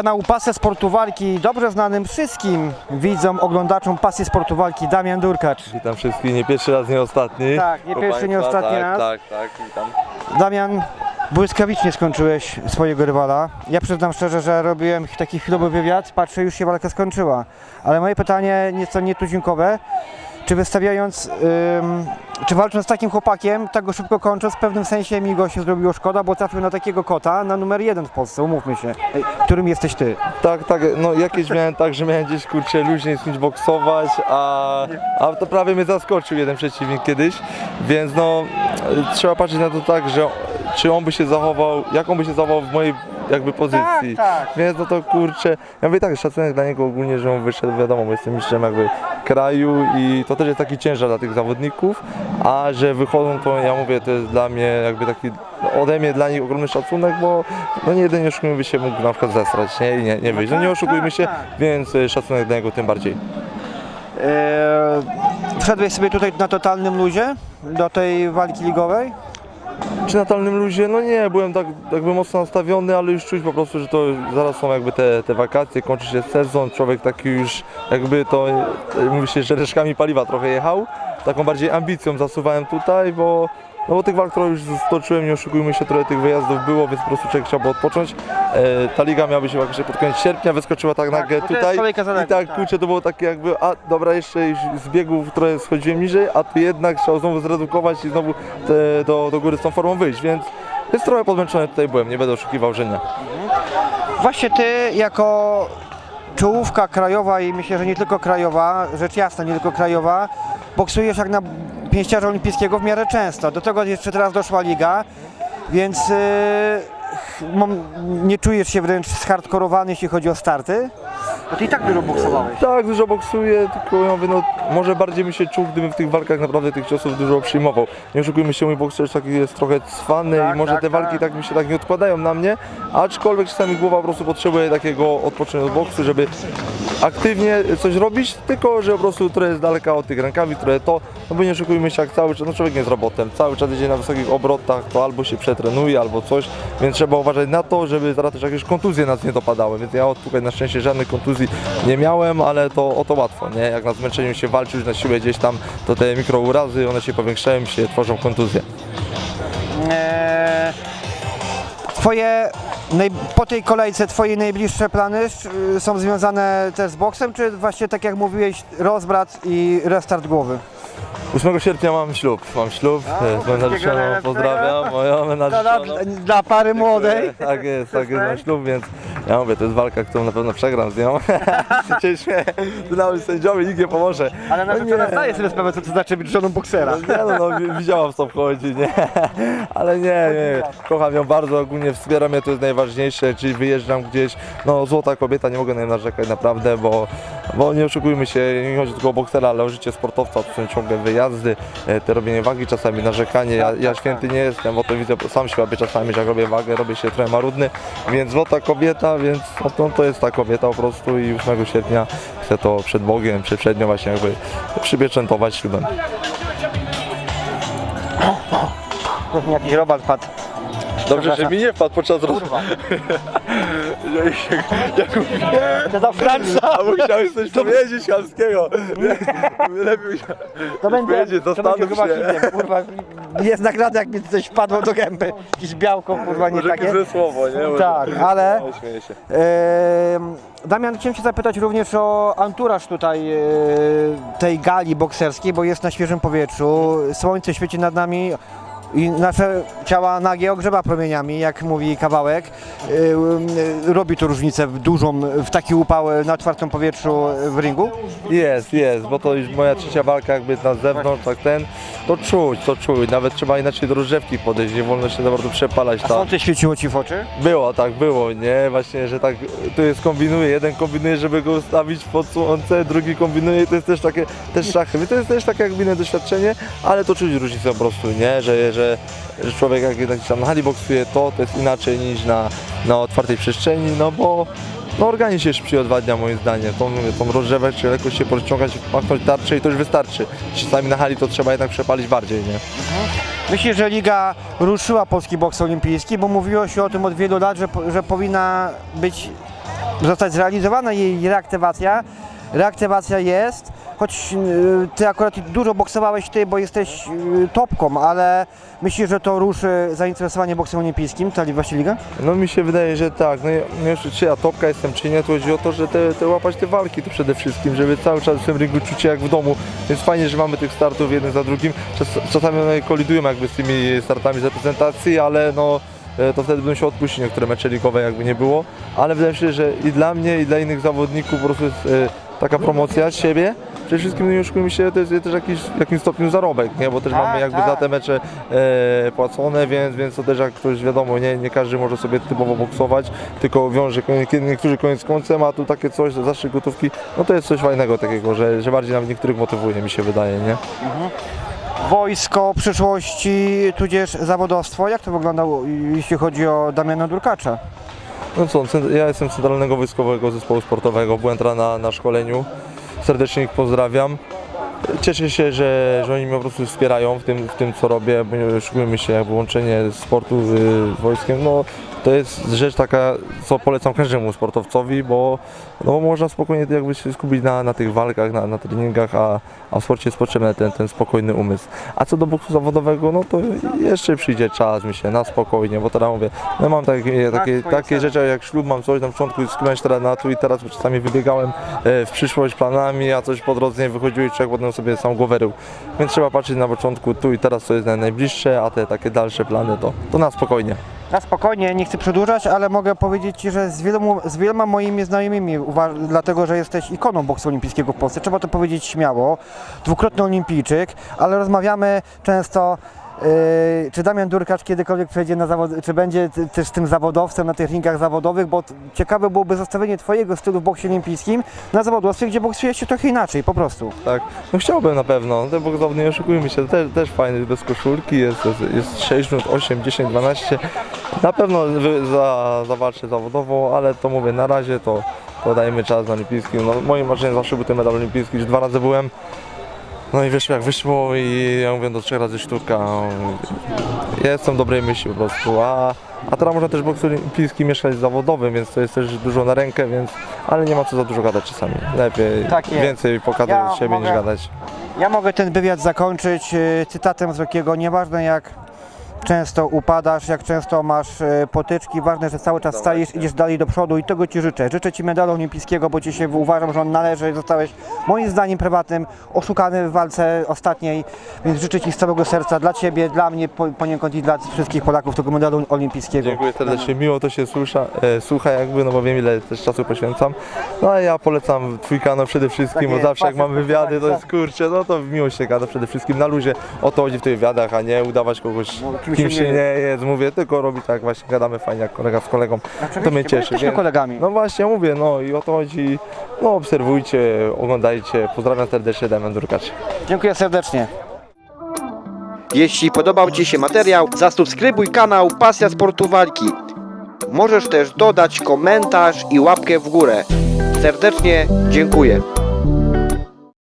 Kanału Pasja Sportu Walki, dobrze znanym wszystkim widzom, oglądaczom Pasji Sportu Walki, Damian Durkacz. Witam wszystkich, nie pierwszy raz, nie ostatni. Tak, nie pierwszy, nie ostatni tak, raz. Tak, tak, witam. Damian, błyskawicznie skończyłeś swojego rywala. Ja przyznam szczerze, że robiłem taki chwilowy wywiad, patrzę, już się walka skończyła. Ale moje pytanie nieco nietuzinkowe, czy wystawiając, ym, czy walcząc z takim chłopakiem, tak go szybko kończąc, w pewnym sensie mi go się zrobiło szkoda, bo trafił na takiego kota, na numer jeden w Polsce, umówmy się, którym jesteś ty. Tak, tak, no jakieś miałem tak, że miałem gdzieś kurczę luźniej z boksować, a, a to prawie mnie zaskoczył jeden przeciwnik kiedyś, więc no trzeba patrzeć na to tak, że czy on by się zachował, jak on by się zachował w mojej jakby pozycji. tak. Więc no to kurczę, ja mówię tak, szacunek dla niego ogólnie, że on wyszedł, wiadomo, bo jestem mistrzem jakby kraju i to też jest taki ciężar dla tych zawodników, a że wychodzą to ja mówię, to jest dla mnie jakby taki ode mnie dla nich ogromny szacunek, bo no nie jeden oszukujmy by się mógł na przykład zesrać, nie? I nie, nie wyjść. No nie oszukujmy się, tak. więc y, szacunek dla niego tym bardziej. Eee, wszedłeś sobie tutaj na totalnym luzie do tej walki ligowej? Czy na talnym luzie? No nie, byłem tak jakby mocno nastawiony, ale już czuć po prostu, że to zaraz są jakby te, te wakacje, kończy się sezon, człowiek taki już jakby to, e, mówi się, że reszkami paliwa trochę jechał, taką bardziej ambicją zasuwałem tutaj, bo no bo tych walk trochę już stoczyłem, nie oszukujmy się, trochę tych wyjazdów było, więc po prostu człowiek chciałby odpocząć. E, ta liga miała być jakoś pod koniec sierpnia, wyskoczyła tak nagle to jest tutaj i tak tak. kurczę to było takie jakby, a dobra jeszcze z biegów trochę schodziłem niżej, a tu jednak trzeba znowu zredukować i znowu te, do, do góry z tą formą wyjść, więc jest trochę podmęczony tutaj byłem, nie będę oszukiwał, że nie. Właśnie ty jako czołówka krajowa i myślę, że nie tylko krajowa, rzecz jasna, nie tylko krajowa, boksujesz jak na pięściarza olimpijskiego w miarę często. Do tego jeszcze teraz doszła liga, więc yy, mam, nie czujesz się wręcz zhardkorowany, jeśli chodzi o starty? Bo ty i tak dużo boksowałeś. Tak, dużo boksuję, tylko ja mówię, no może bardziej mi się czuł, gdybym w tych walkach naprawdę tych ciosów dużo przyjmował. Nie oszukujmy się, mój bokser już taki jest trochę cwany Tak, i może tak, te walki tak. tak mi się tak nie odkładają na mnie, aczkolwiek czasami głowa po prostu potrzebuje takiego odpoczynku od boksu, żeby aktywnie coś robić, tylko że po prostu trochę jest daleka od tych rękawi, trochę to, no bo nie oszukujmy się jak cały czas, no człowiek nie jest robotem, cały czas jedzie na wysokich obrotach, to albo się przetrenuje, albo coś, więc trzeba uważać na to, żeby zaraz też jakieś kontuzje nas nie dopadały, więc ja tutaj na szczęście żadnych kontuzji nie miałem, ale to o to łatwo, nie? Jak na zmęczeniu się walczy już na siłę gdzieś tam, to te mikrourazy, one się powiększają, się tworzą kontuzje. Eee, twoje, po tej kolejce twoje najbliższe plany y, są związane też z boksem, czy właśnie tak jak mówiłeś, rozbrat i restart głowy? 8 sierpnia mam ślub, mam ślub, A, z pozdrawiam, moją Dla, narzeczoną. dla pary młodej. Tak jest, tak jest na ślub, więc ja mówię, to jest walka, którą na pewno przegram z nią. śmieję, nawet sędziowie, nikt nie pomoże. Ale No narzeczona nie. zdaje sobie sprawę, co to znaczy być żoną boksera. Nie no, no wi- widziałam co wchodzi, nie. Ale nie, nie, kocham ją bardzo, ogólnie wspiera mnie, to jest najważniejsze, czyli wyjeżdżam gdzieś, no złota kobieta, nie mogę na nią narzekać naprawdę, bo, bo nie oszukujmy się, nie chodzi tylko o boksera, ale o życie sportowca, to są ciągle wyjazdy, e, te robienie wagi czasami, narzekanie, ja, ja święty nie jestem, bo to widzę sam słaby czasami, że jak robię wagę, robię się trochę marudny, więc złota kobieta, więc no, to, to jest ta kobieta po prostu i 8 sierpnia chcę to przed Bogiem, przed przednią właśnie jakby przypieczętować ślubem. Pewnie jakiś robot padł. Dobrze, że mi nie wpadł podczas rozmowy. To do Franca. A musiałeś coś powiedzieć chamskiego. Lepiej To będzie, powiedzieć, to będzie zastanów chyba się. hitem, kurwa. Jest nagrada, jak mi coś wpadło do gęby. Jakieś białko, kurwa, nie Może jakieś takie. złe słowo, nie? Może- Tak, ale... No, śmieję się. Damian, chciałem Cię zapytać również o anturaż tutaj e, tej gali bokserskiej, bo jest na świeżym powietrzu, słońce świeci nad nami i nasze ciała nagie ogrzeba promieniami, jak mówi kawałek. E, e, Robi to różnicę w dużą, w taki upał na otwartym powietrzu w ringu? Jest, jest, bo to już moja trzecia walka jakby na zewnątrz, tak ten, to czuć, to czuć, nawet trzeba inaczej do rozrzewki podejść, nie wolno się bardzo przepalać A tam. słońce świeciło Ci w oczy? Było, tak było, nie? Właśnie, że tak tu jest kombinuje, jeden kombinuje, żeby go ustawić pod słońce, drugi kombinuje, to jest też takie, też szachy, to jest też takie jakby inne doświadczenie, ale to czuć różnicę po prostu, nie? Że, że, że człowiek jak jednak tam na hali boksuje, to, to jest inaczej niż na, na otwartej przestrzeni, no bo no organizm się szybciej odwadnia moim zdaniem. Tą, tą rozrzewę, czy lekko się podciągać, machnąć tarczę i to już wystarczy. Czasami na hali to trzeba jednak przepalić bardziej, nie? Myślę, że liga ruszyła polski boks olimpijski, bo mówiło się o tym od wielu lat, że, że powinna być, zostać zrealizowana jej reaktywacja. Reaktywacja jest, choć y, ty akurat dużo boksowałeś ty, bo jesteś y, topką, ale myślisz, że to ruszy zainteresowanie boksem olimpijskim, ta właśnie liga? No mi się wydaje, że tak. No nie wiem, czy ja topka jestem, czy nie, to chodzi o to, że te, te łapać te walki to przede wszystkim, żeby cały czas w tym ringu czuć się jak w domu. Więc fajnie, że mamy tych startów jeden za drugim. Czas, czasami one kolidują jakby z tymi startami z reprezentacji, ale no e, to wtedy będą się odpuścić niektóre mecze ligowe jakby nie było. Ale wydaje mi się, że i dla mnie, i dla innych zawodników po prostu jest e, taka promocja siebie. Przede wszystkim no nie oszukujmy się, to jest też jakiś, w jakimś stopniu zarobek, nie? bo też Tak, mamy jakby tak. za te mecze e, płacone, więc, więc to też jak ktoś wiadomo, nie, nie każdy może sobie typowo boksować, tylko wiąże konie- kiedy niektórzy koniec końcem, a tu takie coś, zawsze gotówki, no to jest coś fajnego takiego, że, że bardziej nawet niektórych motywuje mi się wydaje, nie? Wojsko przyszłości, tudzież zawodowstwo, jak to wygląda, jeśli chodzi o Damiana Durkacza? No co, cen- ja jestem z Centralnego Wojskowego Zespołu Sportowego, byłem teraz na, na szkoleniu, serdecznie ich pozdrawiam. Cieszę się, że, że oni mnie po prostu wspierają w tym, w tym co robię, bo nie oszukujmy się, jakby łączenie sportu z wojskiem, no to jest rzecz taka, co polecam każdemu sportowcowi, bo no, można spokojnie jakby się skupić na, na tych walkach, na, na treningach, a, a w sporcie jest potrzebny ten, ten spokojny umysł. A co do boksu zawodowego, no to jeszcze przyjdzie czas, myślę, na spokojnie, bo teraz mówię, no mam takie, takie, twoje takie cele. rzeczy, jak ślub mam coś na początku, skupiałem się teraz na tu i teraz, bo czasami wybiegałem e, w przyszłość planami, a coś po drodze nie wychodziło i człowiek potem sobie sam głowę rył. Więc trzeba patrzeć na początku tu i teraz, co jest naj- najbliższe, a te takie dalsze plany to, to na spokojnie. Na spokojnie, nie chcę przedłużać, ale mogę powiedzieć Ci, że z, wielu, z wieloma moimi znajomymi, dlatego że jesteś ikoną boksu olimpijskiego w Polsce, trzeba to powiedzieć śmiało, dwukrotny olimpijczyk, ale rozmawiamy często, czy Damian Durkacz kiedykolwiek przejdzie na zawod, czy będzie też tym zawodowcem na tych ringach zawodowych, bo ciekawe byłoby zestawienie Twojego stylu w boksie olimpijskim na zawodowstwie, gdzie boksuje się trochę inaczej, po prostu. Tak, no chciałbym na pewno, ten bok zawodny, nie oszukujmy się, też, też fajny, bez koszulki, jest, jest, jest 6 minut, 8, 10, 12. Na pewno za, zawalczę zawodowo, ale to mówię, na razie to, to dajmy czas na olimpijskim. No, moim marzeniem zawsze był ten medal olimpijski, już dwa razy byłem. No i wyszło jak wyszło i ja mówię do trzech razy sztuka. Ja jestem dobrej myśli po prostu, a, a teraz można też boks olimpijski mieszkać z zawodowym, więc to jest też dużo na rękę, więc ale nie ma co za dużo gadać czasami. Lepiej Tak jest. więcej pokazać Ja siebie niż mogę- gadać. Ja mogę ten wywiad zakończyć e, cytatem z Rockiego. Nieważne jak często upadasz, jak często masz e, potyczki, ważne, że cały czas stajesz, idziesz dalej do przodu i tego Ci życzę. Życzę Ci medalu olimpijskiego, bo Ci się uważam, że on należy. Zostałeś moim zdaniem prywatnym oszukany w walce ostatniej, więc życzę Ci z całego serca dla Ciebie, dla mnie po- poniekąd i dla wszystkich Polaków tego medalu olimpijskiego. Dziękuję serdecznie, miło to się słucha, e, słucha jakby, no bo wiem ile też czasu poświęcam. No a ja polecam Twój kanał przede wszystkim, Tak bo jest, zawsze jak pasja mam wywiady, to jest sportowa, kurczę, no to miło się gada przede wszystkim na luzie. O to chodzi w tych wywiadach, a nie udawać kogoś, kim kim się się nie nie jest, mówię, tylko robić tak właśnie, gadamy fajnie jak kolega z kolegą. To mnie cieszy. jesteśmy więc- kolegami. No właśnie, mówię, no i o to chodzi, no obserwujcie, oglądajcie, pozdrawiam serdecznie, Damian Durkacz. Dziękuję serdecznie. Jeśli podobał Ci się materiał, zasubskrybuj kanał Pasja Sportu Walki. Możesz też dodać komentarz i łapkę w górę. Serdecznie dziękuję.